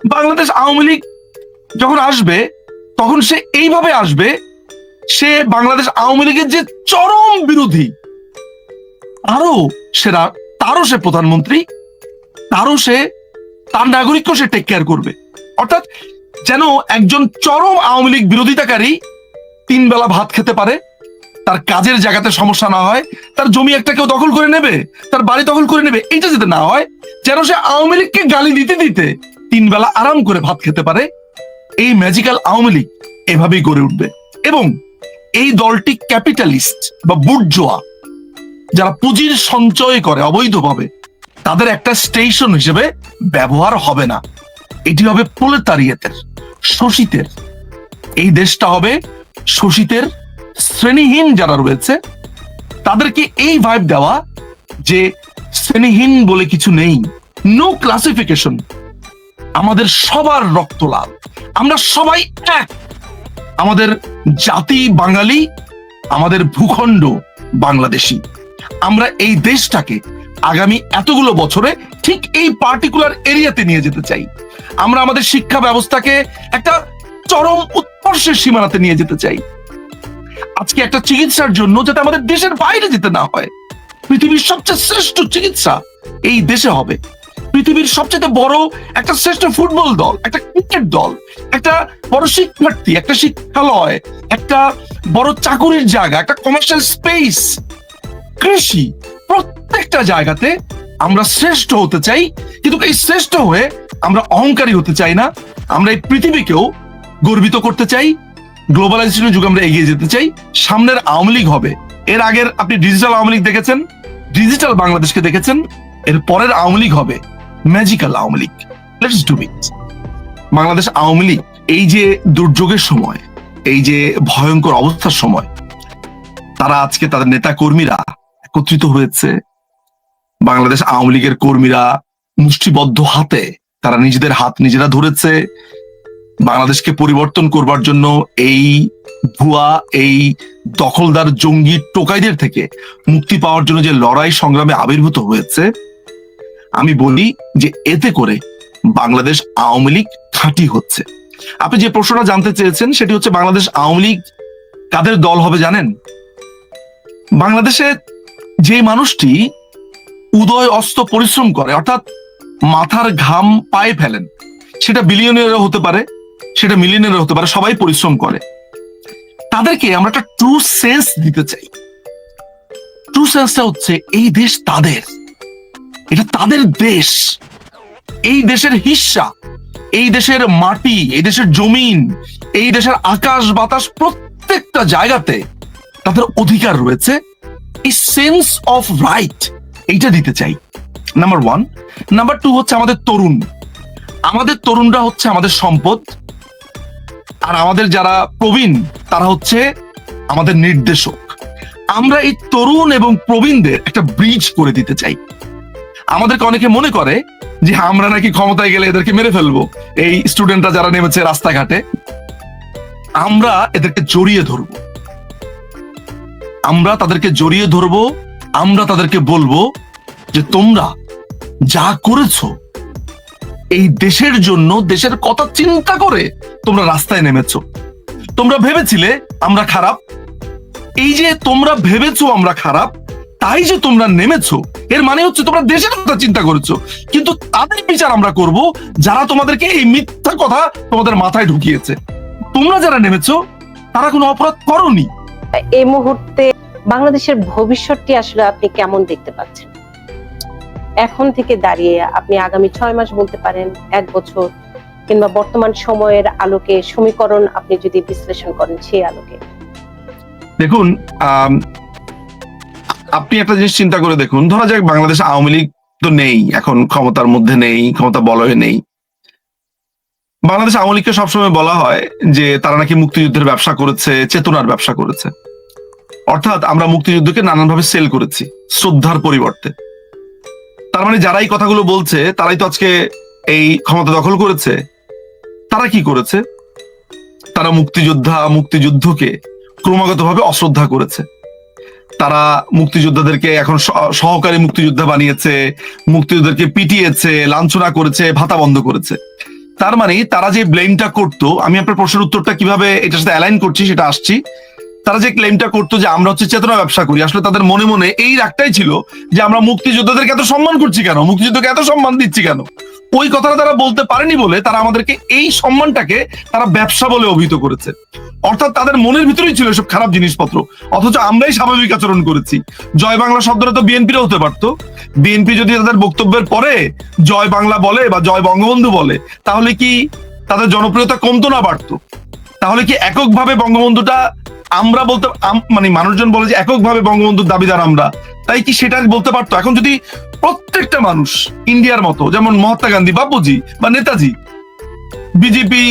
বাংলাদেশ আওয়ামী লীগ যখন আসবে, তখন সে এইভাবে আসবে, সে বাংলাদেশ আওয়ামী লীগের যে চরম বিরোধী আরও সেরা, তারও সে প্রধানমন্ত্রী, তারও সে, তার নাগরিককে সে টেক কেয়ার করবে। অর্থাৎ যেন একজন চরম আওয়ামী লীগ বিরোধিতাকারী তিন বেলা ভাত খেতে পারে, তার কাজের জায়গাতে সমস্যা না হয়, তার জমি একটা কেউ দখল করে নেবে, তার বাড়ি দখল করে নেবে, এইটা যাতে না হয়, যেন সে আওয়ামী লীগকে গালি দিতে দিতে তিন বেলা আরাম করে ভাত খেতে পারে, এই ম্যাজিক্যাল আওয়ামী লীগ এভাবেই গড়ে উঠবে। এবং এই দলটি ক্যাপিটালিস্ট বা বুর্জোয়া যারা পুঁজির সঞ্চয় করে অবৈধভাবে, তাদের একটা স্টেশন হিসেবে ব্যবহার হবে না। এটি হবে প্রলেতারিয়েতের শোষিতের। এই দেশটা হবে শোষিতের শ্রেণীহীন যারা রয়েছে, তাদেরকে এই ভাইব দেওয়া যে শ্রেণীহীন বলে কিছু নেই। নো ক্লাসিফিকেশন আমাদের সবার রক্ত লাল আমরা সবাই এক। আমাদের জাতি বাঙালি, আমাদের ভূখণ্ড বাংলাদেশি। আমরা এই দেশটাকে আগামী এতগুলো বছরে ঠিক এই পার্টিকুলার এরিয়াতে নিয়ে যেতে চাই। আমরা আমাদের শিক্ষা ব্যবস্থাকে একটা চরম উৎকর্ষের সীমানাতে নিয়ে যেতে চাই। আজকে একটা চিকিৎসার জন্য যাতে আমাদের দেশের বাইরে যেতে না হয়। পৃথিবীর সবচেয়ে শ্রেষ্ঠ চিকিৎসা এই দেশে হবে। পৃথিবীর সবচেয়ে বড় একটা শ্রেষ্ঠ ফুটবল দল, একটা ক্রিকেট দল, একটা বড় শিক্ষার্থী, একটা শিক্ষালয়, একটা বড় চাকুরির জায়গা, একটা কমার্শিয়াল স্পেস কৃষি, প্রত্যেকটা জায়গাতে আমরা শ্রেষ্ঠ হতে চাই, কিন্তু এই শ্রেষ্ঠ হয়ে আমরা অহংকারী হতে চাই না, আমরা এই পৃথিবীকেও গর্বিত করতে চাই গ্লোবালাইজেশনের যুগে আমরা এগিয়ে যেতে চাই, সামনের আওয়ামী লীগ হবে। এর আগের আপনি ডিজিটাল আওয়ামী লীগ দেখেছেন ডিজিটাল বাংলাদেশকে দেখেছেন, এর পরের আওয়ামী লীগ হবে। Magical Awami League. Let's do it Bangladesh Awami League, এই যে দুর্যোগের সময়, এই যে ভয়ঙ্কর অবস্থার সময়, তারা আজকে তাদের নেতা কর্মীরা একত্রিত হয়েছে। বাংলাদেশ আওয়ামী লীগের কর্মীরা মুষ্টিবদ্ধ হাতে তারা নিজেদের হাত নিজেরা ধরেছে। বাংলাদেশকে পরিবর্তন করবার জন্য এই ভুয়া, এই দখলদার জঙ্গি টোকাইদের থেকে মুক্তি পাওয়ার জন্য যে লড়াই সংগ্রামে আবির্ভূত হয়েছে আমি বলি যে এতে করে বাংলাদেশ আওয়ামী লীগ খাঁটি হচ্ছে। আপনি যে প্রশ্নটা জানতে চেয়েছেন, সেটি হচ্ছে বাংলাদেশ আওয়ামী লীগ কাদের দল হবে জানেন? বাংলাদেশে যে মানুষটি উদয় অস্ত পরিশ্রম করে, অর্থাৎ মাথার ঘাম পায়ে ফেলেন, সেটা বিলিয়নের হতে পারে, সেটা মিলিয়নের হতে পারে, সবাই পরিশ্রম করে। তাদেরকে আমরা একটা ট্রু সেন্স দিতে চাই। ট্রু সেন্সটা হচ্ছে, এই দেশ তাদের। এটা তাদের দেশ। এই দেশের হিস্সা, এই দেশের মাটি, এই দেশের জমিন, এই দেশের আকাশ, বাতাস প্রত্যেকটা জায়গাতে তাদের অধিকার রয়েছে। এই সেন্স অফ রাইট এইটা দিতে চাই। নাম্বার ওয়ান নাম্বার টু হচ্ছে আমাদের তরুণ। আমাদের তরুণরা হচ্ছে আমাদের সম্পদ। আর আমাদের যারা প্রবীণ, তারা হচ্ছে আমাদের নির্দেশক। আমরা এই তরুণ এবং প্রবীণদের একটা ব্রিজ করে দিতে চাই। আমাদেরকে অনেকে মনে করে যে আমরা নাকি ক্ষমতায় গেলে এদেরকে মেরে ফেলব। এই স্টুডেন্টরা যারা নেমেছে রাস্তাঘাটে, আমরা এদেরকে জড়িয়ে ধরবো। আমরা তাদেরকে জড়িয়ে ধরবো, আমরা তাদেরকে বলব যে তোমরা যা করেছ, এই দেশের জন্য, দেশের কথা চিন্তা করে তোমরা রাস্তায় নেমেছো। তোমরা ভেবেছিলে আমরা খারাপ। এই যে তোমরা ভেবেছো আমরা খারাপ তাই যে তোমরা নেমেছো এর মানে হচ্ছে তোমরা দেশের কথা চিন্তা করেছ। কিন্তু তাদের বিচার আমরা করব যারা তোমাদেরকে এই মিথ্যা কথা তোমাদের মাথায় ঢুকিয়েছে। তোমরা যারা নেমেছো তারা কোনো অপরাধ করনি। এই মুহূর্তে বাংলাদেশের ভবিষ্যৎটি আসলে আপনি কেমন দেখতে পাচ্ছেন? এখন থেকে দাঁড়িয়ে আপনি আগামী ছয় মাস বলতে পারেন এক বছর কিংবা বর্তমান সময়ের আলোকে সমীকরণ আপনি যদি বিশ্লেষণ করেন সেই আলোকে। দেখুন আপনি একটা জিনিস চিন্তা করে দেখুন, ধরা যাক বাংলাদেশ আওয়ামী লীগ তো নেই, এখন ক্ষমতার মধ্যে নেই, ক্ষমতা বলয়ে নেই। বাংলাদেশ আওয়ামী লীগকে সবসময় বলা হয় যে তারা নাকি মুক্তিযুদ্ধের ব্যবসা করেছে, চেতনার ব্যবসা করেছে। অর্থাৎ আমরা মুক্তিযুদ্ধকে নানানভাবে সেল করেছি, শ্রদ্ধার পরিবর্তে। তার মানে যারা এই কথাগুলো বলছে, তারাই তো আজকে এই ক্ষমতা দখল করেছে। তারা কি করেছে? তারা মুক্তিযোদ্ধা, মুক্তিযুদ্ধকে ক্রমাগতভাবে অশ্রদ্ধা করেছে। তারা মুক্তিযোদ্ধাদেরকে এখন সহ- সহকারী মুক্তিযোদ্ধা বানিয়েছে, মুক্তিযোদ্ধাদেরকে পিটিয়েছে, লাঞ্ছনা করেছে, ভাতা বন্ধ করেছে। তার মানে তারা যে ব্লেমটা করতো, আমি আপনার প্রশ্নের উত্তরটা কীভাবে এটার সাথে অ্যালাইন করছি সেটা আসছি। তারা যে ক্লেমটা করতো যে আমরা হচ্ছে চেতনা ব্যবসা করি, আসলে তাদের মনে মনে এই রাগটাই ছিল যে আমরা মুক্তিযোদ্ধাদেরকে এত সম্মান করছি কেন? মুক্তিযুদ্ধকে এত সম্মান দিচ্ছি কেন? ওই কথাটা তারা বলতে পারেনি বলে তারা আমাদেরকে এই সম্মানটাকে তারা ব্যবসা বলে অভিহিত করেছে। অর্থাৎ তাদের মনের ভিতরেই ছিল সব খারাপ জিনিসপত্র। অথচ আমরাই স্বাভাবিক আচরণ করেছি। জয় বাংলা শব্দটা তো বিএনপিরও হতে পারতো। বিএনপি যদি তাদের বক্তব্যের পরে জয় বাংলা বলে বা জয় বঙ্গবন্ধু বলে, তাহলে কি তাদের জনপ্রিয়তা কমতো না বাড়তো? তাহলে কি এককভাবে বঙ্গবন্ধুটা আমরা বলতে মানে মানুষজন বলে যে এককভাবে বঙ্গবন্ধুর দাবিদার আমরা। তাই কি সেটা বলতে পারতো? এখন যদি প্রত্যেকটা মানুষ ইন্ডিয়ার মতো, যেমন মহাত্মা গান্ধী বাপুজি বা নেতাজি, বিজেপি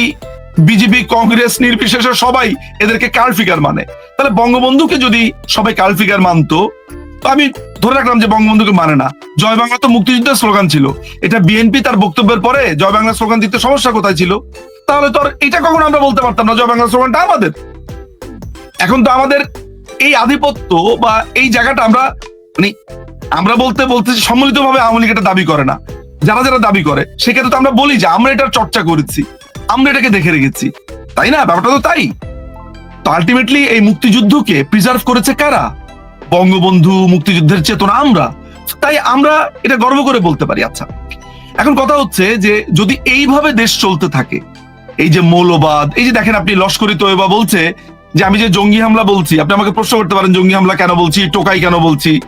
বিজেপি, কংগ্রেস, নির্বিশেষে সবাই এদেরকে কার ফিগার মানে? তাহলে বঙ্গবন্ধুকে যদি সবাই কার ফিগার মানতো? আমি ধরে রাখলাম যে বঙ্গবন্ধুকে মানে না। জয় বাংলা তো মুক্তিযুদ্ধের স্লোগান ছিল। এটা বিএনপি তার বক্তব্যের পরে জয় বাংলা স্লোগান দিতে সমস্যা কোথায় ছিল? তাহলে তো এটা কখন আমরা বলতে পারতাম না, জয় বাংলা স্লোগানটা আমাদের। এখন তো আমাদের এই আধিপত্য বা এই জায়গাটা আমরা মানে আমরা বলতে বলতে সম্মিলিত ভাবে আওয়ামী লীগ এটা দাবি করে না। যারা যারা দাবি করে, সেক্ষেত্রে তো আমরা বলি যে আমরা এটার চর্চা করেছি, আমরা এটাকে দেখে রেখেছি। তাই না? ব্যাপারটা তো তাই। তো আলটিমেটলি এই মুক্তিযুদ্ধকে প্রিজার্ভ করেছে কারা? বঙ্গবন্ধু, মুক্তিযুদ্ধের চেতনা আমরা। তাই আমরা এটা গর্ব করে বলতে পারি। আচ্ছা এখন কথা হচ্ছে যে যদি এইভাবে দেশ চলতে থাকে, এই যে মৌলবাদ, এই যে দেখেন আপনি লস্করি তোয়েবা বলছে যে আমি যে জঙ্গি হামলা বলছি, আপনি আমাকে প্রশ্ন করতে পারেন, জঙ্গি হামলা কেন বলছি, টোকাই কেন বলছি?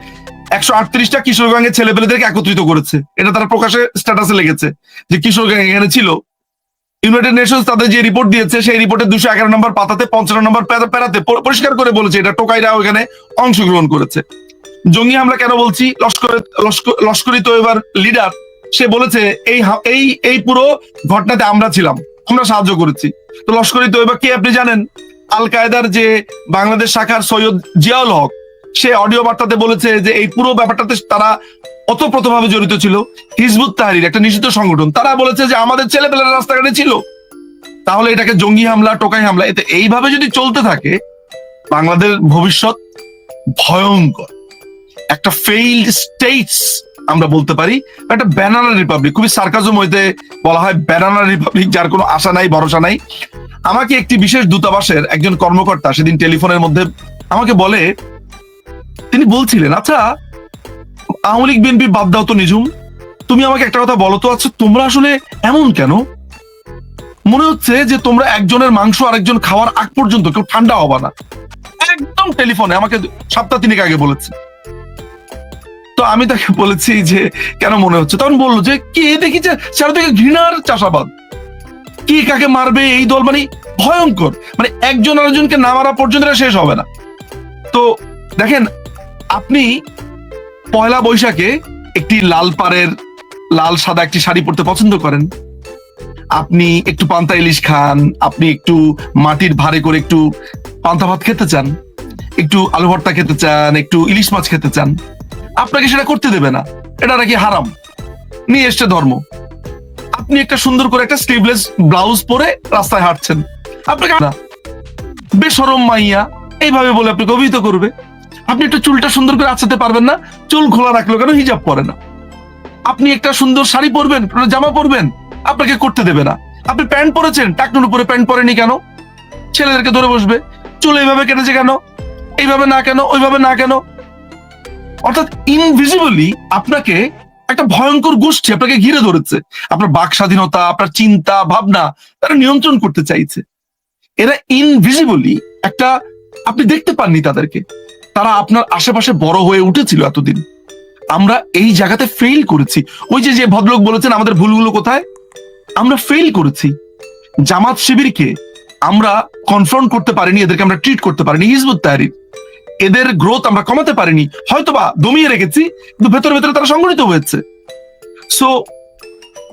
একশো আটত্রিশটা কিশোরগঞ্জের ছেলেপেলেদেরকে একত্রিত করেছে। এটা তারা প্রকাশে স্ট্যাটাসে লেগেছে যে কিশোরগঞ্জ এখানে ছিল। ইউনাইটেড নেশনস তাদের যে রিপোর্ট দিয়েছে, সেই রিপোর্টের দুশো এগারো নম্বর পাতাতে, পঞ্চান্ন নম্বর প্যারাতে পরিষ্কার করে বলেছে এটা টোকাইরা ওখানে অংশগ্রহণ করেছে। জঙ্গি হামলা কেন বলছি? লস্কর- লস্করি তো এবার লিডার সে বলেছে, এই এই এই পুরো ঘটনাতে আমরা ছিলাম, আমরা সাহায্য করেছি। তো লস্করি তো এবার কে আপনি জানেন? আল কায়দার যে বাংলাদেশ শাখার সৈয়দ জিয়াউল হক, সে অডিও বার্তাতে বলেছে যে এই পুরো ব্যাপারটাতে তারা অতপ্রতভাবে জড়িত ছিল। হিজবুত তাহারির একটা নিষিদ্ধ সংগঠন। তারা বলেছে যে আমাদের ছেলেপেলেরা রাস্তাঘাটে ছিল। তাহলে এটাকে জঙ্গি হামলা, টোকাই হামলা, এতে এইভাবে যদি চলতে থাকে বাংলাদেশ ভবিষ্যৎ ভয়ঙ্কর। একটা ফেইল্ড স্টেটস আমরা বলতে পারি, একটা ব্যানানা রিপাবলিক খুবই সার্কাজম হইতে বলা হয় ব্যানানা রিপাবলিক যার কোনো আশা নাই, ভরসা নাই। আমাকে একটি বিশেষ দূতাবাসের একজন কর্মকর্তা সেদিন টেলিফোনের মধ্যে আমাকে বলে, তিনি বলছিলেন আচ্ছা আওয়ামী লীগ, বিএনপি বাদ দাও তো নিজুম। তুমি আমাকে একটা কথা বলো তো আচ্ছা তোমরা আসলে এমন কেন? মনে হচ্ছে যে তোমরা একজনের মাংস আরেকজন খাওয়ার আগ পর্যন্ত কেউ ঠান্ডা হবা না। একদম টেলিফোনে আমাকে সপ্তাহ তিনেক আগে বলেছে। তো আমি তাকে বলেছি যে, কেন মনে হচ্ছে? তখন বলল যে, কি দেখি যে চারিদিকে ঘৃণার চাষাবাদ। কি কাকে মারবে এই দল? মানে ভয়ঙ্কর। মানে একজন আরেকজনকে না মারা পর্যন্ত শেষ হবে না। তো দেখেন, আপনি পয়লা বৈশাখে একটি লাল পাড়ের লাল সাদা একটি শাড়ি পরতে পছন্দ করেন। আপনি একটু পান্তা ইলিশ খান, আপনি একটু মাটির ভারে করে একটু পান্তা ভাত খেতে চান, একটু আলু ভর্তা খেতে চান, একটু ইলিশ মাছ খেতে চান। আপনাকে সেটা করতে দেবে না। এটা নাকি হারাম। নিয়ে এসছে ধর্ম। আপনি একটা সুন্দর করে একটা স্লিভলেস ব্লাউজ পরে রাস্তায় হাঁটছেন। আপনাকে বেসরম মাইয়া, এইভাবে বলে আপনাকে অভিহিত করবে। আপনি একটু চুলটা সুন্দর করে আঁচাতে পারবেন না, চুল খোলা রাখল কেন হিজাব পরে না। আপনি একটা সুন্দর শাড়ি পরবেন জামা পরবেন, আপনাকে করতে দেবে না। আপনি প্যান্ট পরেছেন, টাকনুর উপরে প্যান্ট পরেনি কেন? ছেলেদেরকে ধরে বসবে, চুল এইভাবে কেটেছে কেন? এইভাবে না কেন? ওইভাবে না কেন? অর্থাৎ ইনভিজিবলি আপনাকে একটা ভয়ঙ্কর গোষ্ঠী আপনাকে ঘিরে ধরেছে। আপনার বাক স্বাধীনতা, আপনার চিন্তা, ভাবনা, তারা নিয়ন্ত্রণ করতে চাইছে। এরা ইনভিজিবলি একটা, আপনি দেখতে পাননি তাদেরকে। তারা আপনার আশেপাশে বড় হয়ে উঠেছিল এতদিন। আমরা এই জায়গাতে ফেল করেছি। ওই যে যে ভদ্রলোক বলেছেন, আমাদের ভুলগুলো কোথায়? আমরা ফেল করেছি। জামাত শিবিরকে আমরা কনফ্রন্ট করতে পারিনি, এদেরকে আমরা ট্রিট করতে পারিনি। Hizb ut Tahrir. এদের গ্রোথ আমরা কমাতে পারিনি, হয়তোবা দমিয়ে রেখেছি, কিন্তু ভেতরে ভেতরে তারা সংগঠিত হয়েছে। সো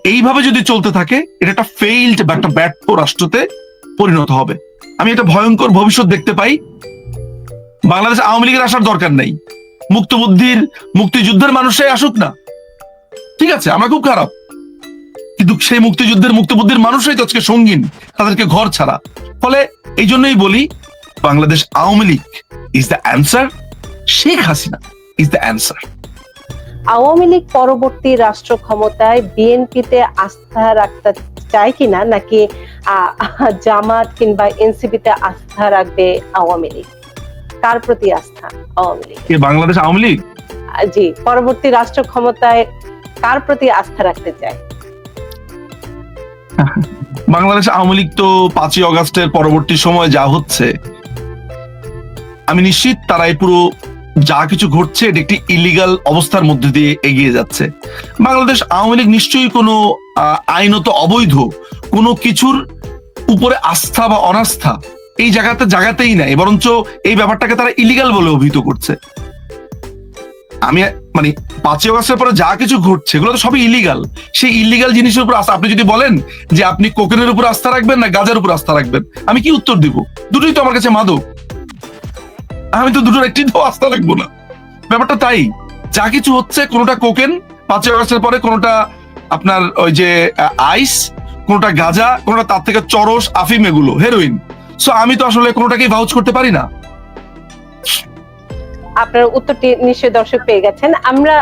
এইভাবে যদি চলতে থাকে, এটা একটা ফেইল্ড বা একটা ব্যর্থ রাষ্ট্রতে পরিণত হবে। আমি একটা ভয়ঙ্কর ভবিষ্যৎ দেখতে পাই। বাংলাদেশ আওয়ামী লীগের আসার দরকার নেই। মুক্তবুদ্ধির, মুক্তিযুদ্ধের মানুষরাই আসুক না। ঠিক আছে, আমরা খুব খারাপ। কিন্তু সেই মুক্তিযুদ্ধের, মুক্তবুদ্ধির মানুষই তো আজকে সঙ্গীন, তাদেরকে ঘর ছাড়া। ফলে এই জন্যই বলি Bangladesh Awami League is the answer Sheikh Hasina is the answer Awami League পরবর্তী রাষ্ট্র ক্ষমতায় বিএনপিতে আস্থা রাখতে চায় কিনা নাকি জামাত কিংবা এনসিপিতে আস্থা রাখবে আওয়ামী লীগ? কার প্রতি আস্থা আওয়ামী লীগ? বাংলাদেশ আওয়ামী লীগ? জি পরবর্তী রাষ্ট্র ক্ষমতায় কার প্রতি আস্থা রাখতে চায়? বাংলাদেশ আওয়ামী লীগ তো পাঁচই অগস্টের পরবর্তী সময় যা হচ্ছে আমি নিশ্চিত তারা এই পুরো যা কিছু ঘটছে এটি একটি ইলিগাল অবস্থার মধ্যে দিয়ে এগিয়ে যাচ্ছে। বাংলাদেশ আওয়ামী লীগ নিশ্চয়ই কোনো আইনত অবৈধ কোনো কিছুর উপরে আস্থা বা অনাস্থা এই জায়গাতে, জায়গাতেই নাই, বরঞ্চ এই ব্যাপারটাকে তারা ইলিগাল বলে অভিহিত করছে। আমি মানে পাঁচই অগস্টের পরে যা কিছু ঘটছে, এগুলো তো সবই ইলিগাল সেই ইলিগাল জিনিসের উপর আস্থা, আপনি যদি বলেন যে আপনি কোকেনের উপর আস্থা রাখবেন না গাজার উপর আস্থা রাখবেন, আমি কি উত্তর দিব? দুটোই তো আমার কাছে মাদক। আমি তো দুটোর একটি আস্থা রাখব না। ব্যাপারটা তাই। যা কিছু হচ্ছে, কোনোটা কোকেন পাঁচই আগস্টের পরে কোনোটা আপনার ওই যে আইস, কোনোটা গাজা, কোনোটা তার থেকে চরস, আফিম এগুলো হেরোইন সো আমি তো আসলে কোনোটাকেই ভাউচ করতে পারি না। আপনার উত্তরটি নিশ্চয়ই দর্শক পেয়ে গেছেন। আমরা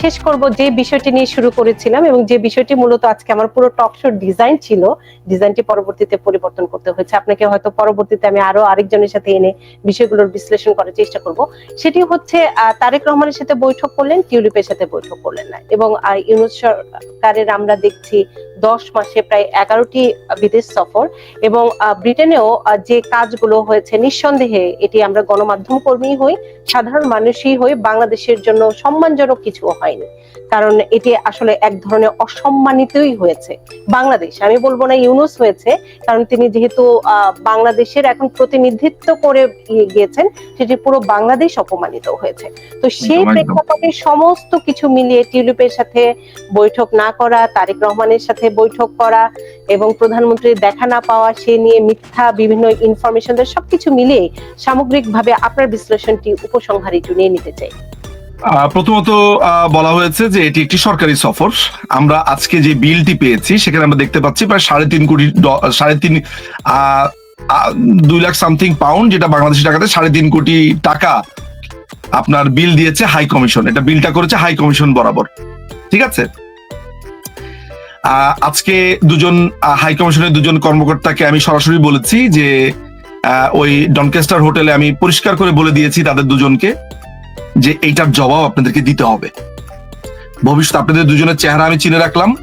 শেষ করব যে বিষয়টি নিয়ে শুরু করেছিলাম এবং যে বিষয়টি মূলত আজকে আমার পুরো টক শোর ডিজাইন ছিল, ডিজাইনটি পরবর্তীতে পরিবর্তন করতে হয়েছে। আপনাকে হয়তো পরবর্তীতে আমি আরও আরেকজনের সাথে এনে বিষয়গুলোর বিশ্লেষণ করার চেষ্টা করব। সেটি হচ্ছে তারেক রহমানের সাথে বৈঠক করলেন, টিউলিপের সাথে বৈঠক করলেন না। এবং ইউনুস সরকারের আমরা দেখছি দশ মাসে প্রায় এগারোটি বিদেশ সফর এবং ব্রিটেনেও যে কাজগুলো হয়েছে নিঃসন্দেহে এটি আমরা গণমাধ্যম কর্মী হই সাধারণ মানুষই হয়ে বাংলাদেশের জন্য সম্মানজনক কিছু হয়নি। কারণ এটি আসলে এক ধরনের অসম্মানিতই হয়েছে। বাংলাদেশ আমি বলব না ইউনুস হয়েছে কারণ তিনি যেহেতু আহ, বাংলাদেশের এখন প্রতিনিধিত্ব করে গিয়েছেন সেটি পুরো বাংলাদেশ অপমানিত হয়েছে। তো সেই। প্রেক্ষাপটে সমস্ত কিছু মিলিয়ে টিউলিপের সাথে বৈঠক না করা তারেক রহমানের সাথে বৈঠক করা এবং প্রধানমন্ত্রীর দেখা না পাওয়া, সে নিয়ে মিথ্যা বিভিন্ন ইনফরমেশন সবকিছু মিলিয়ে সামগ্রিকভাবে আপনার বিশ্লেষণটি উপসংহারে একটু নিয়ে নিতে চাই। প্রথমত বলা হয়েছে যে এটি একটি সরকারি সফর। আমরা আজকে যে বিলটি পেয়েছি, সেখানে আমরা দেখতে পাচ্ছি প্রায় সাড়ে তিন কোটি সাড়ে তিন দুই লাখ সামথিং পাউন্ড যেটা বাংলাদেশি টাকাতে সাড়ে তিন কোটি টাকা আপনার বিল দিয়েছে হাই কমিশন। এটা বিলটা করেছে হাই কমিশন বরাবর। ঠিক আছে? আজকে দুজন হাই কমিশনের দুজন কর্মকর্তাকে আমি সরাসরি বলেছি যে ওই ডনকেস্টার হোটেলে আমি পরিষ্কার করে বলে দিয়েছি তাদের দুজনকে যে এইটার জবাব আপনাদেরকে দিতে হবে। ভবিষ্যতে আপনাদের দুজনের চেহারা আমি চিনে রাখলাম।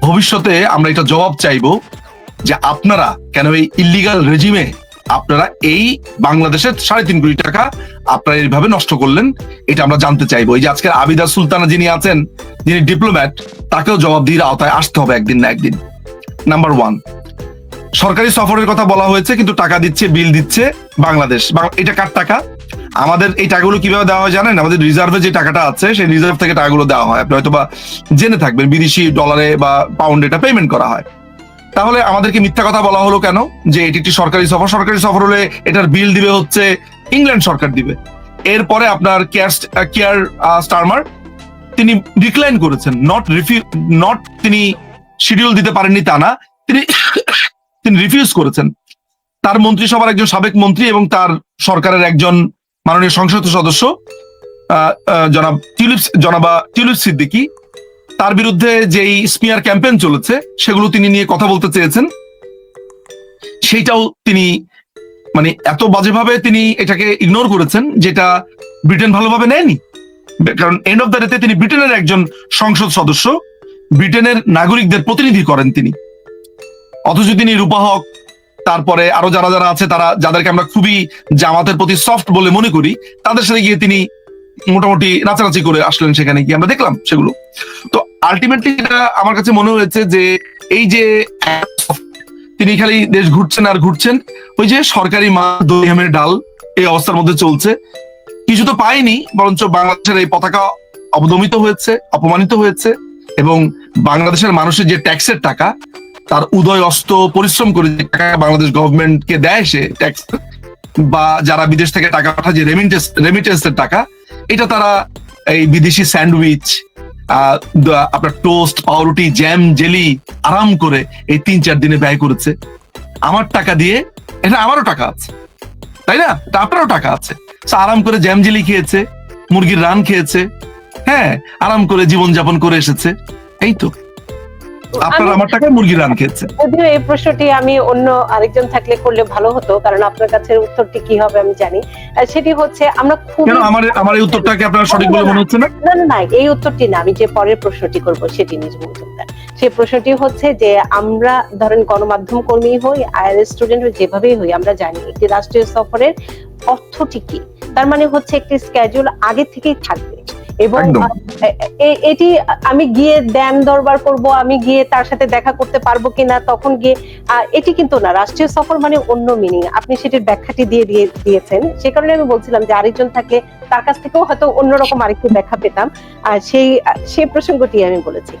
ভবিষ্যতে আমরা এটা জবাব চাইব যে আপনারা কেন এই ইলিগাল রেজিমে আপনারা এই বাংলাদেশের সাড়ে তিন কোটি টাকা আপনারা এইভাবে নষ্ট করলেন, এটা আমরা জানতে চাইব। এই যে আজকের আবিদা সুলতানা যিনি আছেন, যিনি ডিপ্লোম্যাট, তাকেও জবাব দিয়ে আওতায় আসতে হবে একদিন না একদিন। নাম্বার ওয়ান সরকারি সফরের কথা বলা হয়েছে, কিন্তু টাকা দিচ্ছে, বিল দিচ্ছে বাংলাদেশ। এটা কার টাকা? আমাদের এই টাকাগুলো কীভাবে দেওয়া হয় জানেন? আমাদের রিজার্ভে যে টাকাটা আছে, সেই রিজার্ভ থেকে টাকাগুলো দেওয়া হয়। আপনি হয়তো বা জেনে থাকবেন, বিদেশি ডলারে বা পাউন্ডে এটা পেমেন্ট করা হয়। তাহলে আমাদেরকে মিথ্যা কথা বলা হলো কেন? যে এটি একটি সরকারি সফর। সরকারি সফর হলে এটার বিল দিবে হচ্ছে ইংল্যান্ড সরকার দিবে। এরপরে আপনার কেয়ার কেয়ার স্টারমার, তিনি ডিক্লাইন করেছেন। নট রিফিউ নট তিনি শিডিউল দিতে পারেননি তা না। তিনি তিনি রিফিউজ করেছেন। তার মন্ত্রিসভার একজন সাবেক মন্ত্রী এবং তার সরকারের একজন মাননীয় সংসদ সদস্য জনাব টিউলিপ জনাবা টিউলিপ সিদ্দিকি তার বিরুদ্ধে যেই স্মিয়ার ক্যাম্পেইন চলেছে, সেগুলো তিনি নিয়ে কথা বলতে চেয়েছেন। সেইটাও তিনি মানে এত বাজেভাবে তিনি এটাকে ইগনোর করেছেন, যেটা ব্রিটেন ভালোভাবে নেয়নি। কারণ এন্ড অফ দ্য ডেতে তিনি ব্রিটেনের একজন সংসদ সদস্য, ব্রিটেনের নাগরিকদের প্রতিনিধি করেন তিনি। অথচ তিনি রূপা হক, তারপরে আরও যারা যারা আছে, তারা, যাদেরকে আমরা খুবই জামাতের প্রতি সফট বলে মনে করি, তাদের সাথে গিয়ে তিনি মোটামুটি নাচানাচি করে আসলেন সেখানে গিয়ে আমরা দেখলাম সেগুলো। তো আলটিমেটলি এটা আমার কাছে মনে হয়েছে যে এই যে তিনি খালি দেশ ঘুরছেন আর ঘুরছেন, ওই যে সরকারি মা দইহামের ডাল এই অবস্থার মধ্যে চলছে। কিছু তো পায়নি, বরঞ্চ বাংলাদেশের এই পতাকা অবদমিত হয়েছে, অপমানিত হয়েছে এবং বাংলাদেশের মানুষের যে ট্যাক্সের টাকা, তার উদয় অস্ত পরিশ্রম করে যে টাকা বাংলাদেশ গভর্নমেন্টকে দেয় সে ট্যাক্স, বা যারা বিদেশ থেকে টাকা পাঠায় যে রেমিটেন্স রেমিটেন্সের টাকা এটা তারা এই বিদেশি স্যান্ডউইচ আপনার টোস্ট, পাউরুটি, জ্যাম, জেলি আরাম করে এই তিন চার দিনে ব্যয় করেছে। আমার টাকা দিয়ে, এটা আমারও টাকা আছে, তাই না? এটা আপনারও টাকা আছে। আরাম করে জ্যাম, জেলি খেয়েছে, মুরগির রান খেয়েছে হ্যাঁ আরাম করে জীবনযাপন করে এসেছে, এই তো। আপনার আমার টাকায় মুরগির রান খেয়েছে যদিও এই প্রশ্নটি আমি অন্য আরেকজন থাকলে করলে ভালো হতো কারণ আপনার কাছে উত্তরটি কি হবে আমি জানি। সেটি হচ্ছে আমরা খুব কেন আমার আমার এই উত্তরটাকে আপনার সঠিক বলে মনে হচ্ছে না? না না এই উত্তরটি না আমি যে পরের প্রশ্নটি করব সেটি নিজ উত্তরটা। সেই প্রশ্নটি হচ্ছে যে আমরা ধরেন গণমাধ্যম কর্মী হই আয়ার স্টুডেন্ট হই যেভাবেই হই আমরা জানি একটি রাষ্ট্রীয় সফরের অর্থটি কি। তার মানে হচ্ছে একটি স্কেজুল আগে থেকেই থাকবে। এবং এটি আমি গিয়ে দেন দরবার করব আমি গিয়ে তার সাথে দেখা করতে পারব কিনা তখন গিয়ে এটি কিন্তু না রাষ্ট্রীয় সফর মানে অন্য মিনিং আপনি সেটির ব্যাখ্যাটি দিয়ে দিয়ে দিয়েছেন। সে কারণে আমি বলছিলাম যে আরেকজন থাকলে তার কাছ থেকেও হয়তো অন্যরকম আরেকটি ব্যাখ্যা পেতাম। আর সেই সেই প্রসঙ্গটি আমি বলেছি।